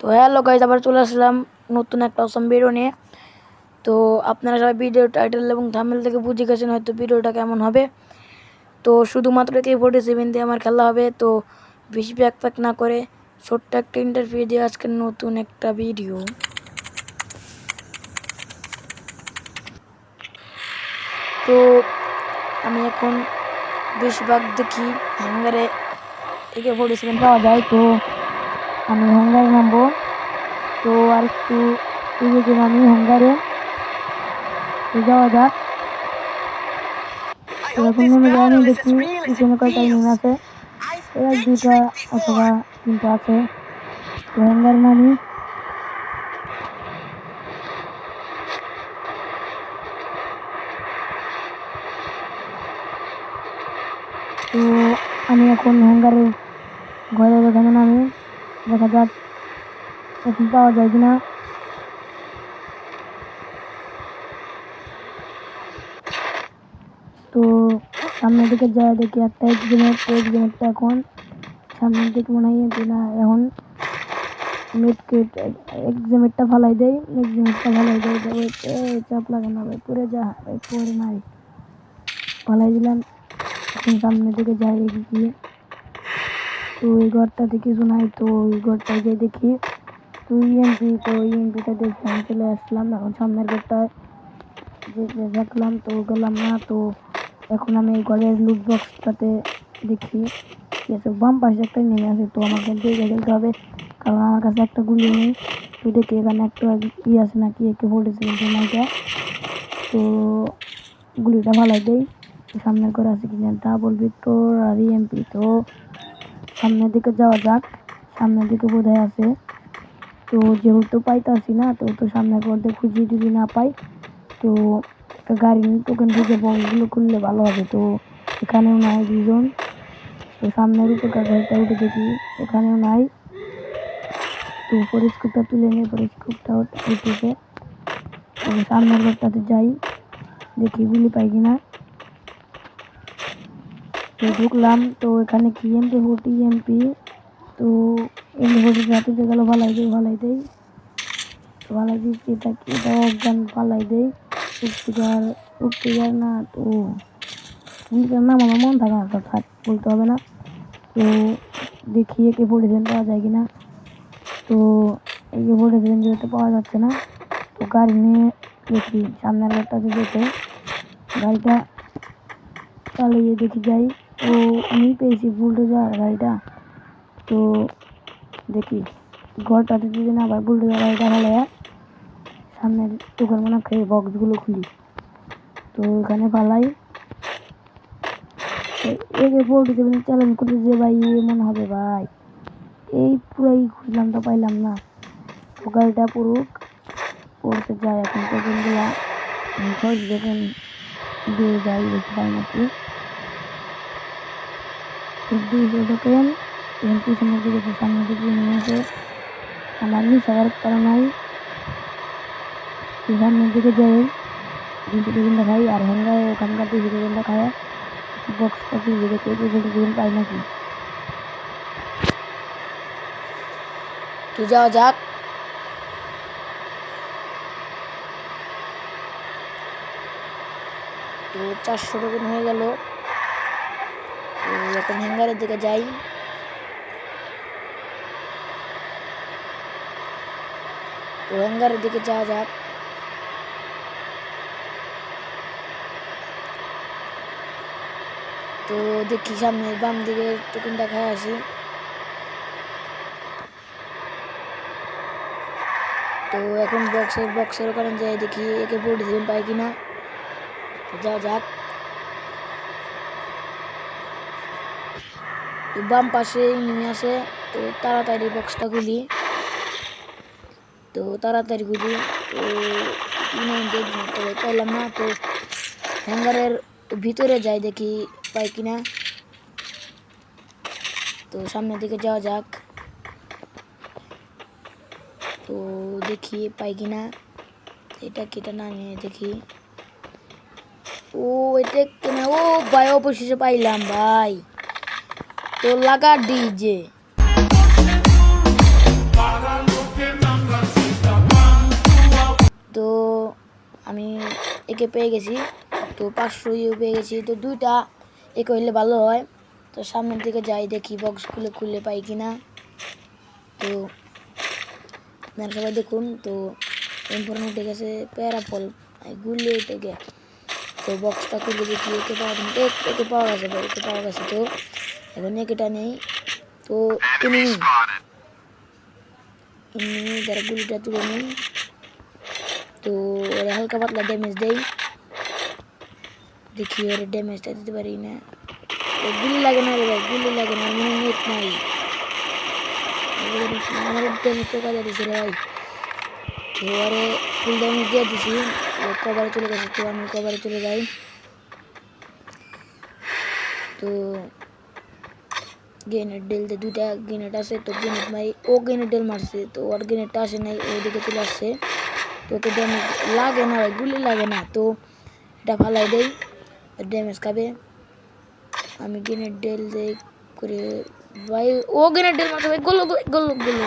তো hello guys আবার চলে আসলাম নতুন একটা অসম ভিডিও নিয়ে। তো আপনারা সবাই ভিডিও টাইটেল এবং থামেল থেকে বুঝে গেছেন হয়তো ভিডিওটা কেমন হবে। তো শুধুমাত্র কে ফোর্টি সেভেন দিয়ে আমার খেলা হবে, তো বেশি প্যাক প্যাক না করে ছোট্ট একটা ইন্টারভিউ দিয়ে আজকে নতুন একটা ভিডিও তো আমি এখন বেশিরভাগ দেখি হ্যাঙ্গারে একে ফোর্টি সেভেন পাওয়া যায়, তো আমি হ্যাঙ্গারে নামবো। তো আর একটু এগিয়ে গেলে আমি হ্যাঙ্গারে যাওয়া যাক। তো নেমে যাই আমি দেখি পিছনে কয়টা নেমে আছে। এক দুটা অথবা তিনটা আছে। হ্যাঙ্গার নামি তো আমি এখন হ্যাঙ্গারে ঘরে ওখানে নামি দেখা যাক এখন পাওয়া যায় কিনা। তো সামনের দিকে যায় দেখি একটা এক্সিমেট এক্সিমেটটা এখন। সামনের দিকে মনে হয় যে না, এখন মিডকেট এক্সিমেটটা ফালাই দেয় এক্সিমেটটা ফালাই দেয় চাপ লাগে না, ভাই পরে যা পরে নাই। ফালাই দিলাম, এখন সামনের দিকে যাই দেখি কি তো ওই ঘরটাতে কিছু নাই তো ওই ঘরটা গিয়ে দেখি। তো ইএমপি তো ইএমপিটা দেখে আমি চলে আসলাম। এখন সামনের ঘরটায় দেখলাম তো গেলাম না, তো এখন আমি এই ঘরের লুট বক্সটাতে দেখি। ঠিক আছে, বাম পাশে একটা নেমে আছে, তো আমাকে দেখে দেখতে হবে। কারণ আমার কাছে একটা গুলি নেই। তো দেখি এখানে একটা ই আছে নাকি, একে বলেছে নাইটা তো গুলিটা ভালো দেই। সামনের ঘরে আছে কিনা ডাবল ভিক্টর আর ইএমপি তো সামনের দিকে যাওয়া যাক। সামনের দিকে বোধহয় আছে। তো যেহেতু পাইতাছি না, তো তো সামনের মধ্যে খুঁজি যদি না পাই, তো একটা গাড়ি টোকেন থেকে বক্সগুলো খুললে ভালো হবে। তো এখানেও নাই দুজন তো সামনের উপর গাড়িটা উঠে দেখি, এখানেও নাই। তো পরিষ্কারটা তুলে নিয়ে পরিষ্কারটা উঠেছে। সামনের ঘরটাতে যাই, দেখি গুলি পাই কিনা। তো ঢুকলাম, তো এখানে কি এমপি ফোর্টি এমপি তো এমপি ফোর্টি রাতে গেল ভালাই দেয় ভালাই দেয় ভালাই দিচ্ছি এটা কি, এটা অজ্ঞান পালাই দেয় উঠতে যাওয়ার না, তো গুলিটার নাম আমার মন থাকে না, তো থাক, বলতে হবে না। তো দেখি একে পড়েছেন পাওয়া যায় কিনা। তো একে পড়েছেন যেহেতু পাওয়া যাচ্ছে না। তো গাড়ি নিয়ে দেখি, সামনের ঘরটাতে যেতে গাড়িটা চালিয়ে দেখি যাই। তো আমি পেয়েছি বুলডোজার গাড়িটা। তো দেখি ঘরটাতে যদি না আবার বুলডোজার গাড়িটা ভালো সামনের দোকান মনে খেয়ে বক্সগুলো খুলি। তো এখানে পালাই। একে পোল্ট্রি চ্যালেঞ্জ করতে যে ভাই, এ মনে হবে ভাই। এই পুরাই খুঁজলাম তো পাইলাম না। তো গাড়িটা পুরুক পড়তে যায় এখন। টোকেনগুলো খোঁজ দেখেন দিয়ে যাই, দেখি পাই নাকি। দুইশো টোকেন এখন পিছনের দিকে তো সামনের দিকে নিয়েছে আমার নিচে আর কারণ নাই। তো সামনের দিকে যাই। দুইশো টোকেনটা খাই আর হ্যাঙ্গার ওখানকার দুইশো টোকেনটা খায় বক্সটা খুলে দেখে দুইশো টোকেন পাই নাকি? তো যাওয়া যাক। তো চারশো টোকেন হয়ে গেল। তো এখন হ্যাঙ্গারের দিকে যাই তো হ্যাঙ্গারের দিকে যাওয়া যাক তো দেখি সামনে বাম দিকে টোকেনটা খাই আসি তো এখন বক্সের বক্সের ওখানে যাই দেখি একে পড়ে দিবেন পাই কিনা তো যাওয়া যাক বাম পাশে নেমে আসে, তো তাড়াতাড়ি বক্সটা খুলি। তো তাড়াতাড়ি খুলি, তো তো পাইলাম না, তো হ্যাঙ্গারের ভিতরে যাই দেখি পাই কিনা। তো সামনের দিকে যাওয়া যাক। তো দেখি পাই কিনা, এটা কি এটা না নিয়ে দেখি। ও, এটা কেনা? ও, ভাই, অবশেষে পাইলাম, ভাই। তো লাগা ডিজে। তো আমি একে পেয়ে গেছি, তো পাঁচশো ইউ পেয়ে গেছি, তো দুইটা এক হইলে ভালো হয়। তো সামনের দিকে যাই, দেখি বক্স খুলে খুলে পাই কিনা। তো আপনারা সবাই দেখুন, তো এমফোন উঠে গেছে প্যারাফল গুলি উঠে গে। তো বক্সটা খুলে দেখি, একে পাওয়া একে পাওয়া গেছে একে পাওয়া গেছে তো। এখন একেটা নেই তো এনিমি এনিমি যারা গুলিটা তুলে নেই তো ওরা হালকা পাতলা ড্যামেজ দেয় দেখি ওর ড্যামেজটা দিতে পারি না ও গুলি লাগে না রে ভাই গুলি লাগে না মনে নেট নাই আমার ড্যামেজ তো কাজে দিছে রে ভাই তো আরে ফুল ড্যামেজ দিয়ে দিছি ও কভারে চলে গেছে তো আমি কভারে চলে যাই তো গ্রেনেড ডেলতে দুইটা গ্রেনেড আছে, তো গ্রেনেড মারি, ও গ্রেনেড ডেল মারছে, তো ওর গ্রেনেডটা আসে নাই ওদিকে চলে আসছে। তো ওকে ড্যামেজ লাগে না, ভাই, গুলি লাগে না, তো এটা ফালাই দেই ড্যামেজ খাবে। আমি গ্রেনেড ডেল দেই করে, ভাই, ও গ্রেনেড ডেল মারছে, ভাই, গোলো গোলো গোলো গোলো।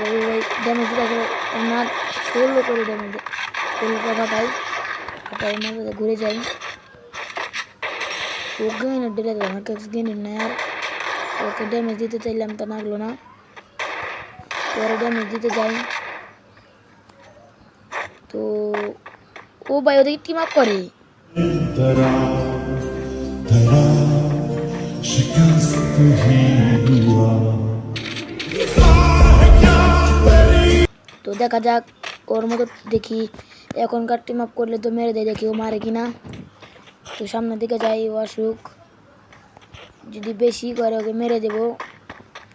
ভাই ভাই ড্যামেজ দিতে না, ষোলো করে ড্যামেজ ষোলোটা ফাটাই ফাটাই মাঝে ঘুরে যাই ও গাইন ডেলে দিলাম আর কেক্স গেন ওকে ড্যামেজ দিতে চাইলাম তা লাগল না পরে ড্যামেজ দিতে যাই তো ও ভাই ওদেরকে টিম আপ করে তো দেখা যাক, ওর মতো দেখি, এখনকার টিম আপ করলে তো মেরে দেয়, দেখি ও মারে কিনা। তো সামনের দিকে যাই, ও আসুক। যদি বেশি করে ওকে মেরে দেব,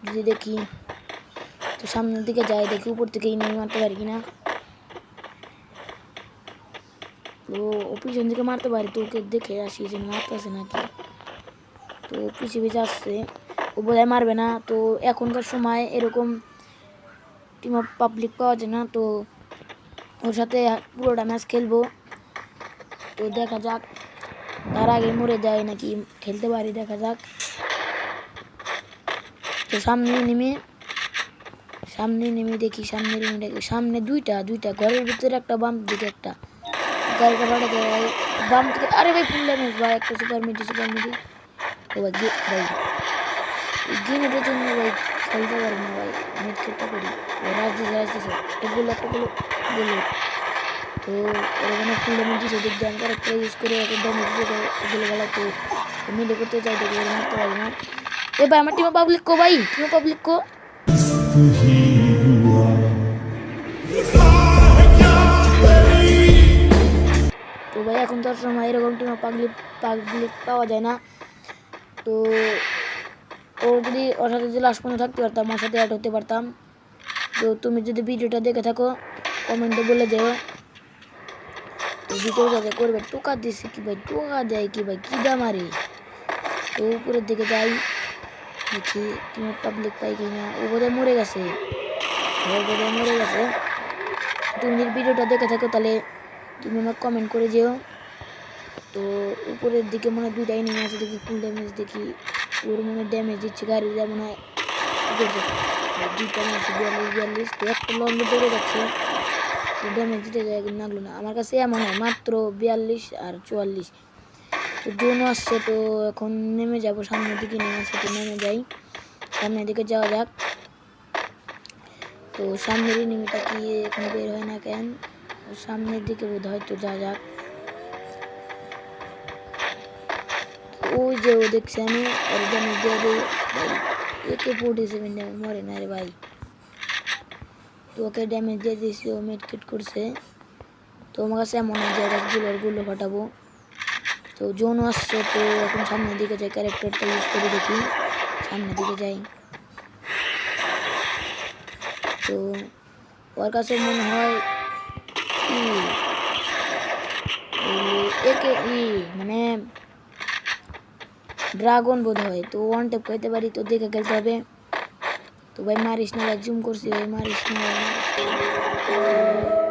যদি দেখি। তো সামনের দিকে যাই, দেখি উপর থেকে নিয়ে মারতে পারি কিনা। তো ও পিছন দিকে মারতে পারি, তো ওকে দেখে আসি যে মারতেছে নাকি। তো পিছিয়ে পিছিয়ে আসছে, ও বোধহয় মারবে না। তো এখনকার সময় এরকম টিম অফ পাবলিক পাওয়া যায় না, তো ওর সাথে পুরোটা ম্যাচ খেলব। তো দেখা যাক। তার আগে মরে যায় নাকি খেলতে পারি, দেখা যাক। তো সামনে নেমে সামনে নেমে দেখি, সামনে নেমে দেখি, সামনে দুইটা দুইটা ঘরের ভিতরে একটা বাম দিকে একটা। গাড়িটা পাঠাতে ভাই বাম থেকে আরে ভাই, ফুল ড্যামেজ ভাই, একটা সুপার মিডি সুপার মিডি ও ভাই ভাই গেমের জন্য ভাই খেলতে পারি না ভাই নেট খেলতে করি ভাই রাজ দিছে রাজ এগুলো একটা গুলো গুলো তো এরকম ফুল ড্যামেজ সেদিক দিয়ে আমি একটা ইউজ করে একটা ড্যামেজ তো আমি এটা করতে চাই দেখে মারতে পারি না। এ ভাই, আমার টিমে পাবলিক কো ভাই টিমে পাবলিক কো। তো ভাই, এখন তো সময় এরকম টিমে পাবলিক পাবলিক পাওয়া যায় না। তো ও যদি ওর সাথে যদি লাস্ট পর্যন্ত থাকতে পারতাম, ওর সাথে অ্যাড হতে পারতাম। তো তুমি যদি ভিডিওটা দেখে থাকো কমেন্টে বলে দেও যাতে করবে টোকা দিছে কি ভাই টোকা দেয় কি ভাই কী দাম আরে তো উপরের দিকে যাই দেখি তুমি পাবলিক পাই কি না ও বোধহয় মরে গেছে বোধহয় মরে গেছে তুমি যদি ভিডিওটা দেখে থাকো তাহলে তুমি আমাকে কমেন্ট করে যেও তো উপরের দিকে মনে হয় দুইটা এনিমি আছে দেখি ফুল ড্যামেজ দেখি ওর মনে ড্যামেজ দিচ্ছে গাড়ি মনে হয়? দুইটা বিয়াল্লিশ বিয়াল্লিশ তো একটা লম্বে দৌড়ে যাচ্ছে ড্যামেজ দিতে যায় লাগল না। আমার কাছে এমন হয়, মাত্র বিয়াল্লিশ আর চুয়াল্লিশ। তো জোনও আসছে, তো এখন নেমে যাব সামনের দিকে, নেমে আসছে তো নেমে যাই। সামনের দিকে যাওয়া যাক। তো সামনের এনিমিটা কি এখন বের হয় না কেন? সামনের দিকে বোধ হয় তো যা যাক। ওই যে ও দেখছি আমি একে ফোর্টি সেভেন মরে না রে ভাই। তো ওকে ড্যামেজ দিয়ে দিয়েছি, ও মেডকিট করছে। তো আমার কাছে এমন যে গুলো ফাটাবো তো জোন আসছে, তো এখন সামনের দিকে যাই ক্যারেক্টারটা ইউজ করে দেখি। সামনের দিকে যাই। তো ওর কাছে মনে হয় একে ই মানে ড্রাগন বোধ হয় তো ওয়ান টেপ খাইতে পারি, তো দেখে খেলতে হবে। তো ভাই মারিস না ভাই